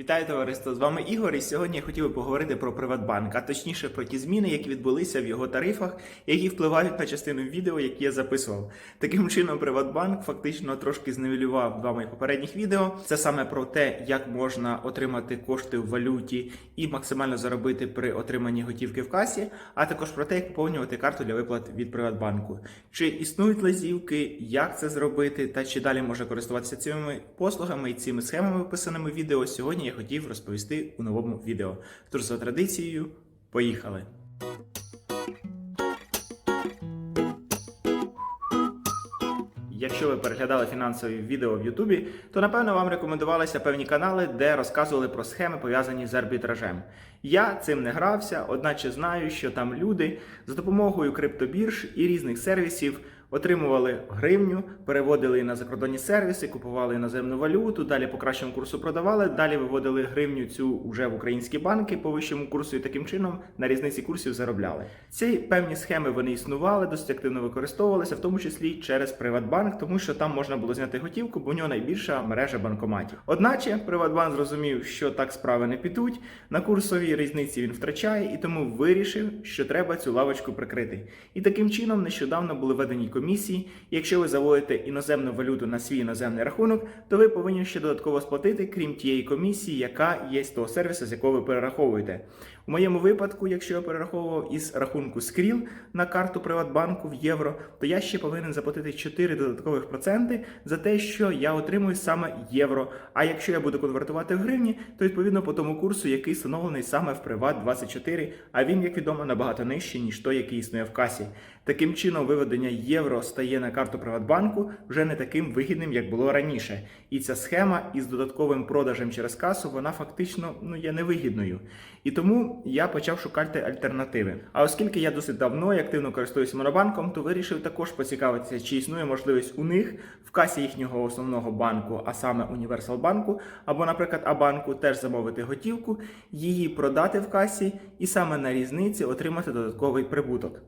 Вітаю товариство! З вами Ігор. І сьогодні я хотів би поговорити про Приватбанк, а точніше про ті зміни, які відбулися в його тарифах, які впливають на частину відео, які я записував. Таким чином, Приватбанк фактично трошки зневелював два моїх попередніх відео. Це саме про те, як можна отримати кошти в валюті і максимально заробити при отриманні готівки в касі, а також про те, як поповнювати карту для виплат від Приватбанку. Чи існують лазівки, як це зробити, та чи далі можна користуватися цими послугами і цими схемами, описаними в відео. Сьогодні я хотів розповісти у новому відео. Тож за традицією, поїхали! Якщо ви переглядали фінансові відео в Ютубі, то напевно вам рекомендувалися певні канали, де розказували про схеми пов'язані з арбітражем. Я цим не грався, одначе знаю, що там люди за допомогою криптобірж і різних сервісів отримували гривню, переводили її на закордонні сервіси, купували іноземну валюту, далі по кращому курсу продавали, далі виводили гривню цю вже в українські банки по вищому курсу і таким чином на різниці курсів заробляли. Ці певні схеми вони існували, досить активно використовувалися, в тому числі через Приватбанк, тому що там можна було зняти готівку, бо у нього найбільша мережа банкоматів. Одначе Приватбанк зрозумів, що так справи не підуть. На курсовій різниці він втрачає і тому вирішив, що треба цю лавочку прикрити. І таким чином нещодавно були введені комісії. Якщо ви заводите іноземну валюту на свій іноземний рахунок, то ви повинні ще додатково сплатити, крім тієї комісії, яка є з того сервісу, з якого ви перераховуєте. У моєму випадку, якщо я перераховував із рахунку Skrill на карту Приватбанку в євро, то я ще повинен заплатити 4 додаткових проценти за те, що я отримую саме євро. А якщо я буду конвертувати в гривні, то відповідно по тому курсу, який встановлений саме в Приват 24, а він, як відомо, набагато нижчий, ніж той, який існує в касі. Таким чином, виведення євро стає на карту Приватбанку вже не таким вигідним, як було раніше. І ця схема із додатковим продажем через касу, вона фактично ну є невигідною. І тому я почав шукати альтернативи. А оскільки я досить давно і активно користуюся монобанком, то вирішив також поцікавитися, чи існує можливість у них в касі їхнього основного банку, а саме Універсал банку, або, наприклад, Абанку, теж замовити готівку, її продати в касі і саме на різниці отримати додатковий прибуток.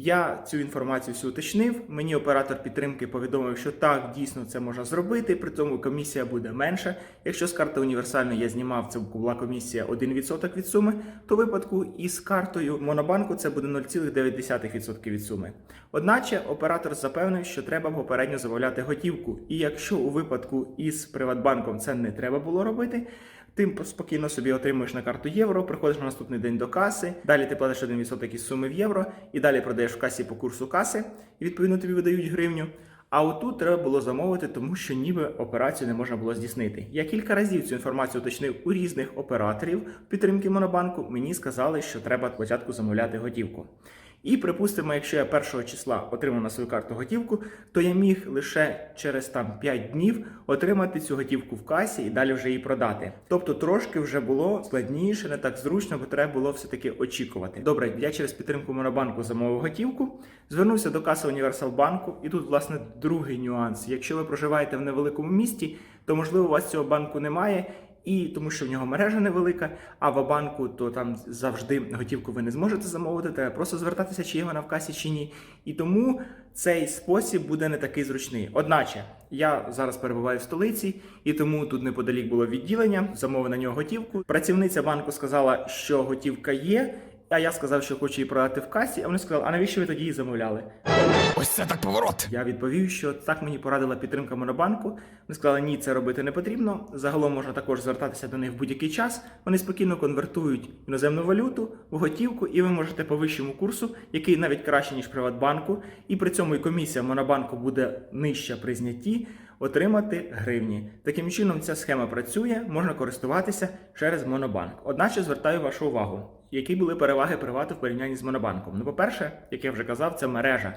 Я цю інформацію всю уточнив. Мені оператор підтримки повідомив, що так дійсно це можна зробити. При цьому комісія буде менша. Якщо з карти універсальної я знімав, це була комісія 1% від суми, то випадку із картою Монобанку це буде 0,9% від суми. Одначе оператор запевнив, що треба попередньо замовляти готівку. І якщо у випадку із Приватбанком це не треба було робити. Ти спокійно собі отримуєш на карту євро, приходиш на наступний день до каси, далі ти платиш 1% із суми в євро, і далі продаєш в касі по курсу каси, і відповідно тобі видають гривню. А отут треба було замовити, тому що ніби операцію не можна було здійснити. Я кілька разів цю інформацію уточнив у різних операторів підтримки Монобанку. Мені сказали, що треба спочатку замовляти готівку. І припустимо, якщо я першого числа отримав на свою карту готівку, то я міг лише через там 5 днів отримати цю готівку в касі і далі вже її продати. Тобто трошки вже було складніше, не так зручно, бо треба було все-таки очікувати. Добре, я через підтримку Монобанку замовив готівку, звернувся до каси Універсал банку, і тут, власне, другий нюанс. Якщо ви проживаєте в невеликому місті, то можливо у вас цього банку немає. І тому, що в нього мережа невелика, а в банку то там завжди готівку ви не зможете замовити, треба просто звертатися, чи є вона в касі, чи ні. І тому цей спосіб буде не такий зручний. Одначе я зараз перебуваю в столиці, і тому тут неподалік було відділення, замовив на нього готівку. Працівниця банку сказала, що готівка є. А я сказав, що хочу її продати в касі, а вони сказали, а навіщо ви тоді її замовляли? Ось це так поворот. Я відповів, що так мені порадила підтримка Монобанку. Вони сказали, ні, це робити не потрібно. Загалом можна також звертатися до них в будь-який час. Вони спокійно конвертують іноземну валюту в готівку, і ви можете по вищому курсу, який навіть краще ніж Приватбанку, і при цьому і комісія Монобанку буде нижча при знятті. Отримати гривні. Таким чином, ця схема працює, можна користуватися через Монобанк. Одначе звертаю вашу увагу, які були переваги привату в порівнянні з Монобанком. Ну, по-перше, як я вже казав, це мережа.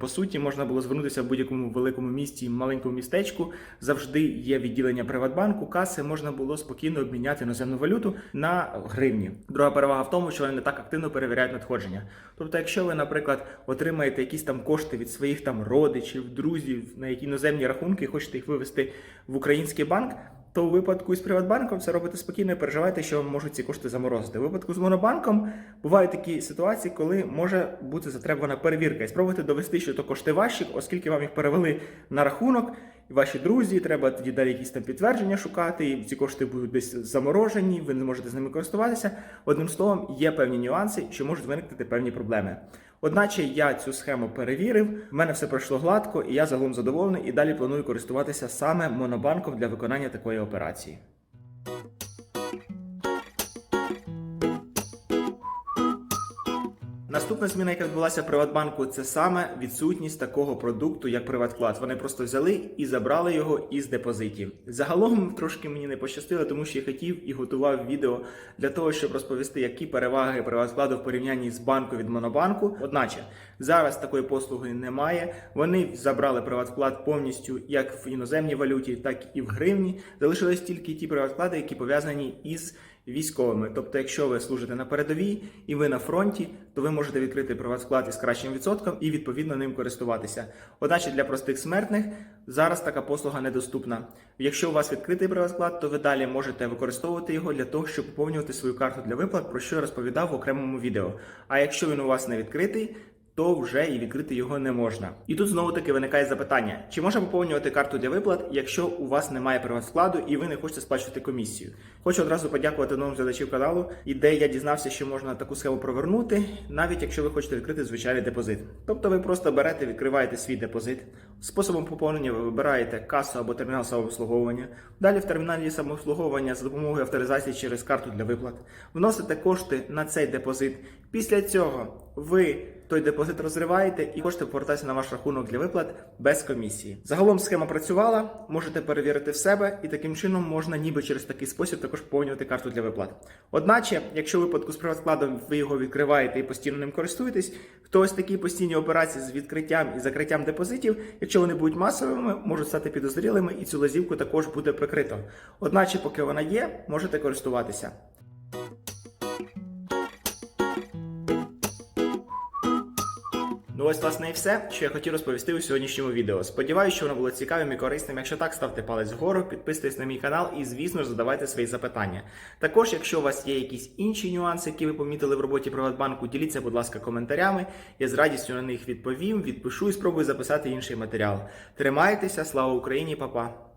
По суті, можна було звернутися в будь-якому великому місті, маленькому містечку. Завжди є відділення Приватбанку, каси можна було спокійно обміняти іноземну валюту на гривні. Друга перевага в тому, що вони не так активно перевіряють надходження. Тобто, якщо ви, наприклад, отримаєте якісь там кошти від своїх там родичів, друзів на які іноземні рахунки, і хочете їх вивести в український банк. То у випадку із Приватбанком це робите спокійно і переживайте, що вам можуть ці кошти заморозити. У випадку з Монобанком бувають такі ситуації, коли може бути затребувана перевірка. І спробуйте довести, що то кошти ваші, оскільки вам їх перевели на рахунок, і ваші друзі, треба тоді далі якісь там підтвердження шукати, і ці кошти будуть десь заморожені, ви не можете з ними користуватися. Одним словом, є певні нюанси, що можуть виникнути певні проблеми. Одначе я цю схему перевірив, в мене все пройшло гладко, і я загалом задоволений і далі планую користуватися саме монобанком для виконання такої операції. Наступна зміна, яка відбулася в Приватбанку, це саме відсутність такого продукту, як Приватклад. Вони просто взяли і забрали його із депозитів. Загалом трошки мені не пощастило, тому що я хотів і готував відео для того, щоб розповісти, які переваги Приваткладу в порівнянні з банку від Монобанку. Одначе зараз такої послуги немає. Вони забрали Приватвклад повністю як в іноземній валюті, так і в гривні. Залишились тільки ті приватклади, які пов'язані із військовими. Тобто, якщо ви служите на передовій і ви на фронті, то ви можете відкрити приватсклад із кращим відсотком і відповідно ним користуватися. Одначе для простих смертних зараз така послуга недоступна. Якщо у вас відкритий приватсклад, то ви далі можете використовувати його для того, щоб поповнювати свою карту для виплат, про що я розповідав в окремому відео. А якщо він у вас не відкритий, то вже і відкрити його не можна. І тут знову таки виникає запитання: чи можна поповнювати карту для виплат, якщо у вас немає приватскладу і ви не хочете сплачувати комісію? Хочу одразу подякувати новим глядачів каналу, і де я дізнався, що можна таку схему провернути, навіть якщо ви хочете відкрити звичайний депозит. Тобто ви просто берете, відкриваєте свій депозит. Способом поповнення ви вибираєте касу або термінал самообслуговування. Далі в терміналі самообслуговування за допомогою авторизації через карту для виплат вносите кошти на цей депозит. Після цього ви той депозит розриваєте і кошти повертаються на ваш рахунок для виплат без комісії. Загалом схема працювала, можете перевірити в себе, і таким чином можна ніби через такий спосіб також поповнювати карту для виплат. Одначе, якщо в випадку з приваткладом ви його відкриваєте і постійно ним користуєтесь, то ось такі постійні операції з відкриттям і закриттям депозитів, якщо вони будуть масовими, можуть стати підозрілими, і цю лазівку також буде прикрито. Одначе, поки вона є, можете користуватися. Ну ось власне і все, що я хотів розповісти у сьогоднішньому відео. Сподіваюся, що воно було цікавим і корисним. Якщо так, ставте палець вгору, підписуйтесь на мій канал і, звісно ж, задавайте свої запитання. Також, якщо у вас є якісь інші нюанси, які ви помітили в роботі Приватбанку, діліться, будь ласка, коментарями. Я з радістю на них відповім, відпишу і спробую записати інший матеріал. Тримайтеся, слава Україні, па-па!